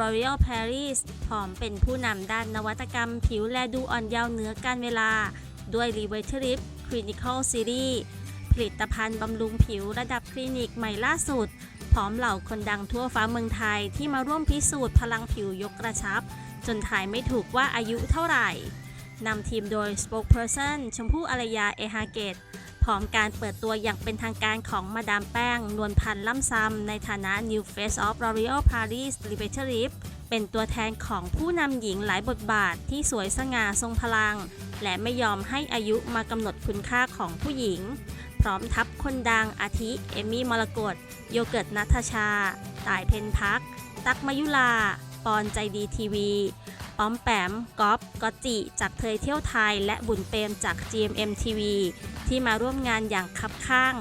L'Oreal Paris พร้อมเป็นผู้นำด้านนวัตกรรมผิวแลดูอ่อนเยาว์เหนือการเวลา ด้วย Revitalift Clinical Series ผลิตภัณฑ์บำรุงผิวระดับคลินิกใหม่ล่าสุด พร้อมเหล่าคนดังทั่วฟ้าเมืองไทยที่มาร่วมพิสูจน์พลังผิวยกกระชับ จนถ่ายไม่ถูกว่าอายุเท่าไหร่นำทีมโดย Spokesperson ชมพู่อารยาเอฮาเกต พร้อมการเปิดตัวอย่างเป็นทางการของมาดามแป้ง นวลพันธ์ล่ำซำในฐานะ New Face of L'Oreal Paris l i b e r t a l i f เป็นตัวแทนของผู้นำหญิงหลายบทบาทที่สวยสง่าทรงพลัง และไม่ยอมให้อายุมากำหนดคุณค่าของผู้หญิง พร้อมทับคนดังอาทิ เอมมี่มรกตโยเกิร์ตนัทชาต่ายเพนพัก ตักมายุลา ปอนใจดีทีวี ป้อมแปมก๊อฟกอจิจากเทยเที่ยวไทย และบุญเปรมจาก GMM TV ที่มาร่วมงานอย่างคับข้าง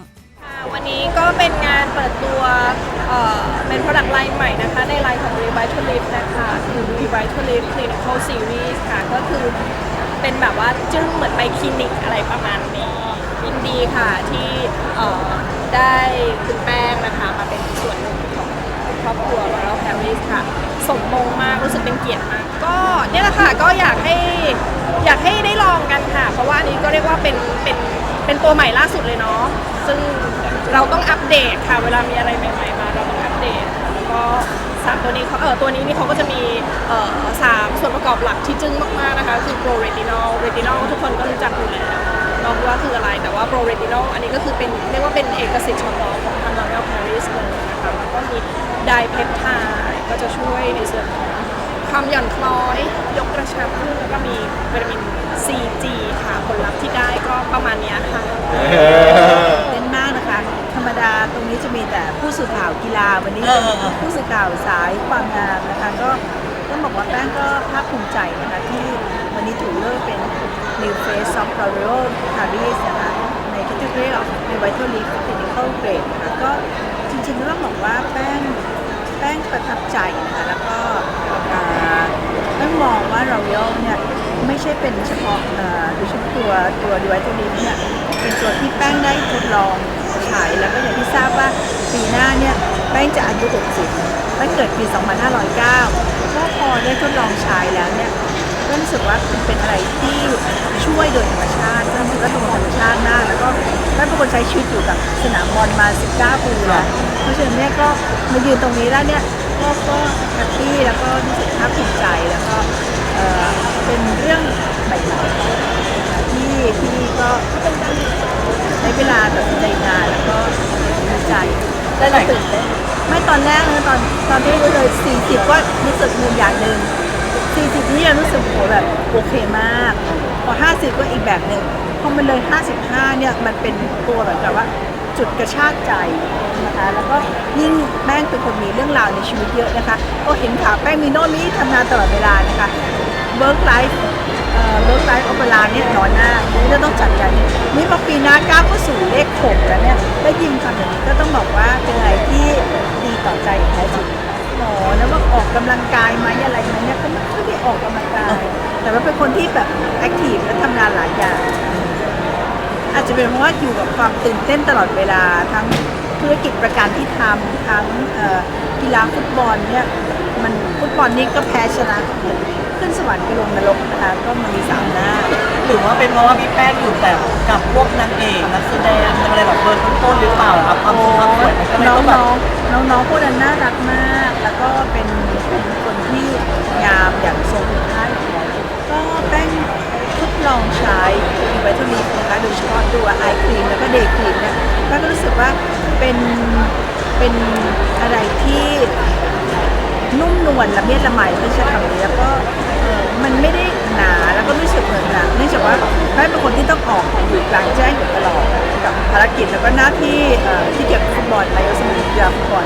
วันนี้ก็เป็นงานเปิดตัวเอ่อเป็น product line ใหม่นะคะ ในไลน์ของ Revitalift นะคะคือ Revitalift Clinical Series ค่ะ ก็คือเป็นแบบว่าจึ้งเหมือนไปคลินิกอะไรประมาณนี้ยินดีค่ะที่เอ่อได้คุณแป้งนะคะมาเป็นส่วนหนึ่ง องครอบครัว Royal Paris ค่ะ สมมงมากรู้สึกเป็นเกียรติมาก ก็เนี่ยแหละค่ะก็อยากให้อยากให้ได้ลองกันค่ะ เพราะว่าอันนี้ก็เรียกว่าเป็นเป็นเป็นตัวใหม่ล่าสุดเลยเนาะซึ่งเราต้องอัปเดตค่ะ เวลามีอะไรใหม่ๆมาเราต้องอัปเดตค่ะแล้วก็สามตัวนี้เขาเออตัวนี้นี่เขาก็จะมีเออสามส่วนประกอบหลักที่จึ้งมากๆนะคะ คือ pro retinol retinol ทุกคนก็รู้จักอยู่แล้ว น้อกว่าคืออะไร แต่ว่า pro retinol อันนี้ก็คือเป็นเรียกว่าเป็นเอกสิทธิ์เฉพาะของทาง L'Oreal Paris เลยนะคะแล้วก็มีไดเพปไทด์ก็จะช่วยในส่วนของความหย่อนคล้อย ยกกระชับขึ้นแล้วก็มีวิตามิน CG ค่ะผลลัพธ์ที่ได้ก็ประมาณเนี้ยค่ะ เต้นมากนะคะ ธรรมดาตรงนี้จะมีแต่ผู้สื่อข่าวกีฬาวันนี้ผู้สื่อข่าวสายความงามนะคะ ก็ ต้องบอกว่าแป้งก็ภาคภูมิใจนะคะที่วันนี้ถูกเลือกเป็น New Face of L'Oreal Paris นะคะใน category of Vital Lift Clinical Grade นะคะก็จริงๆต้องบอกว่าแป้งแป้งประทับใจนะคะแล้วก็อ่าแป้งมองว่า L'Oreal เนี่ยไม่ใช่เป็นเฉพาะโดยเฉพาะตัวตัว Vital Lift เนี่ยเป็นตัวที่แป้งได้ทดลองใช้แล้วก็อย่างที่ทราบว่าปีหน้าเนี่ยแป้งจะอายุ 60 แป้งเกิดปี 2509 ก็พอได้ทดลองใช้แล้วเนี่ยก็รู้สึกว่ามันเป็นอะไรที่ช่วยโดยธรรมชาติก็คือก็ตรงธรรมชาติมากแล้วก็ได้เป็นคนใช้ชีวิตอยู่กับสนามบอลมา 19 ปีแล้วเพราะฉะนั้นเนี่ยก็มายืนตรงนี้แล้วเนี่ยก็ก็แฮปปี้แล้วก็รู้สึกภาคภูมิใจแล้วก็เออเป็นเรื่องใหม่ๆที่ที่ก็ใช้เวลาตัดสินใจนานแล้วก็ดีใจได้ราตื่นเต้น ไม่ตอนแรกนะตอนตอนที่รู้เลย40ก็รู้สึกมีอย่างหนึ่ง40นี่เรารู้สึกโหแบบโอเคมาก พอ50ก็อีกแบบหนึ่งพอมันเลย55เนี่ยมันเป็นตัวแบบแบบว่าจุดกระชากใจนะคะแล้วก็ยิ่งแป้งเป็นคนมีเรื่องราวในชีวิตเยอะนะคะ ก็เห็นข่าวแป้งมีโน่นนี่ทำงานตลอดเวลานะคะ work life เอ่อ work life เอาเวลาเนี่ยน้อยหน้านี่เราต้องจัดการนี่พอปีหน้าก้าวเข้าสู่เลขหกแล้วเนี่ยได้ยินคำอย่างนี้ก็ต้องบอกว่า นะว่าออกกำลังกายไหมอะไรไหมเนี่ยก็ไม่ค่อยได้ออกกำลังกาย แต่ว่าเป็นคนที่แบบแอคทีฟและทำงานหลายอย่าง อาจจะเป็นเพราะว่าอยู่กับความตื่นเต้นตลอดเวลาทั้งธุรกิจประกันที่ทำทั้งเอ่อกีฬาฟุตบอลเนี่ยมันฟุตบอลนี่ก็แพ้ชนะขึ้นสวรรค์ไปลงนรกนะคะก็มันมีสามหน้าหรือว่าเป็นเพราะว่าพี่แป้งอยู่แต่กับพวกนางเอกนักแสดงอะไรแบบเบอร์ต้นๆหรือเปล่าครับความสวยความสวยมันก็เลยน้ต้องแบบองๆน้องๆพวกนั้นน่ารักมาก แล้วก็เป็น คนที่งามอย่างทรงคุณค่าอยู่แล้วก็แป้งทดลองใช้อีไวท์ลีนะคะโดยเฉพาะตัวไอครีมแล้วก็เดย์ครีมเนี่ยแป้งก็รู้สึกว่าเป็นเป็นอะไรที่นุ่มนวลละเมียดละไมไม่ใช่คำนี้แล้วก็เออมันไม่ได้หนาแล้วก็รู้สึกเหมือนหนักเนื่องจากว่าแป้งเป็นคนที่ต้องออกอยู่กลางแจ้งอยู่ตลอดกับภารกิจแล้วก็หน้าที่เอ่อที่เกี่ยวกับฟุตบอลนายกสมาคมกีฬาฟุตบอล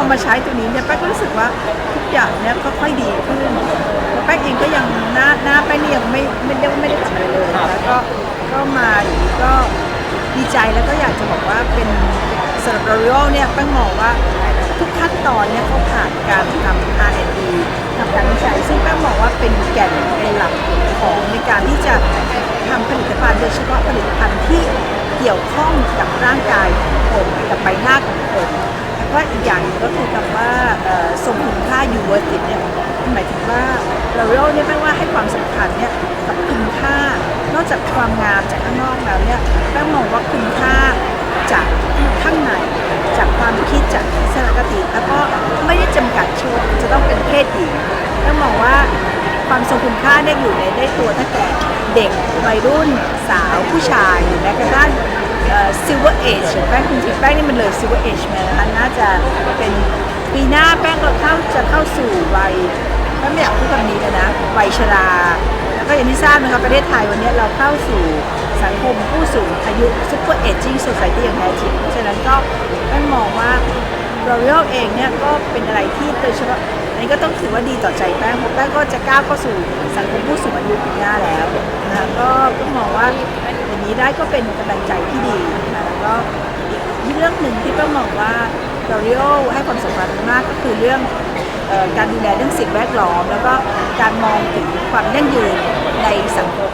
อมาใช้ตัวนี้เนี่ยแป้งก็รู้สึกว่าทุกอย่างเนี่ยก็ค่อยดีขึ้นแล้วแป้งเองก็ยังหน้าหน้าแป้งนี่ยังไม่ไม่ได้ไม่ได้ทำอะไรเลยแล้วก็ก็มาอย่างนี้ก็ดีใจแล้วก็อยากจะบอกว่าเป็นสำหรับ L'Oreal เนี่ยแป้งมองว่าทุกขั้นตอนเนี่ยเขาผ่านการทำ R&D ทำการวิจัยซึ่งแป้งมองว่าเป็นแก่นเป็นหลักของในการที่จะทำผลิตภัณฑ์โดยเฉพาะผลิตภัณฑ์ที่เกี่ยวข้องกับร่างกายของคนกับใบหน้าของคนแล้ว ก็อีกอย่างหนึงก็คือคำว่าเอ่อทรงคุณค่าอยู่เวอร์ติเนี่ยหมายถึงว่าเราเรียกเนี่ยแปลว่าให้ความสำคัญเนี่ยกับคุณค่านอกจากความงามจากข้างนอกแล้วเนี่ยแป้งมองว่าคุณค่าจากข้างในจากความคิดจากทัศนคติแล้วก็ไม่ได้จำกัดช่วงจะต้องเป็นเพศหญิงแป้งมองว่าความทรงคุณค่าเนี่ยอยู่ในได้ตัวตั้งแต่เด็กวัยรุ่นสาวผู้ชายหรือแม้กระทั่ง ซิลเวอร์เอจแป้งจริงๆแป้งนี่มันเลยซิลเวอร์เอจมานะคะน่าจะเป็นปีหน้าแป้งก็เข้าจะเข้าสู่วัยแป้งไม่อยากพูดคำนี้เลยนะวัยชรา แล้วก็อย่างที่ทราบนะคะประเทศไทยวันนี้เราเข้าสู่สังคมผู้สูงอายุซุปเปอร์เอจิ้งโซซ i ตี้อย่างแท้จริงเพราะฉะนั้นก็แป้งมองว่า r o r e a l เองเนี่ยก็เป็นอะไรที่โดยเฉพาะอันนี้ก็ต้องถือว่าดีต่อใจแป้งเพราะแป้งก็จะก้าวเข้าสู่สังคมผู้สูงอายุปีหน้าแล้วนะก็ก็มองว่า นี้ได้ก็เป็นกำลังใจที่ดีนะคะแล้วก็อีกเรื่องหนึ่งที่ต้องมองว่า r o r e a l ให้ความสำคัญมากก็คือเรื่องออการดูแลเรื่องสิ่งแวดล้อม แล้วก็การมองถึงความยั่งยืนในสังคม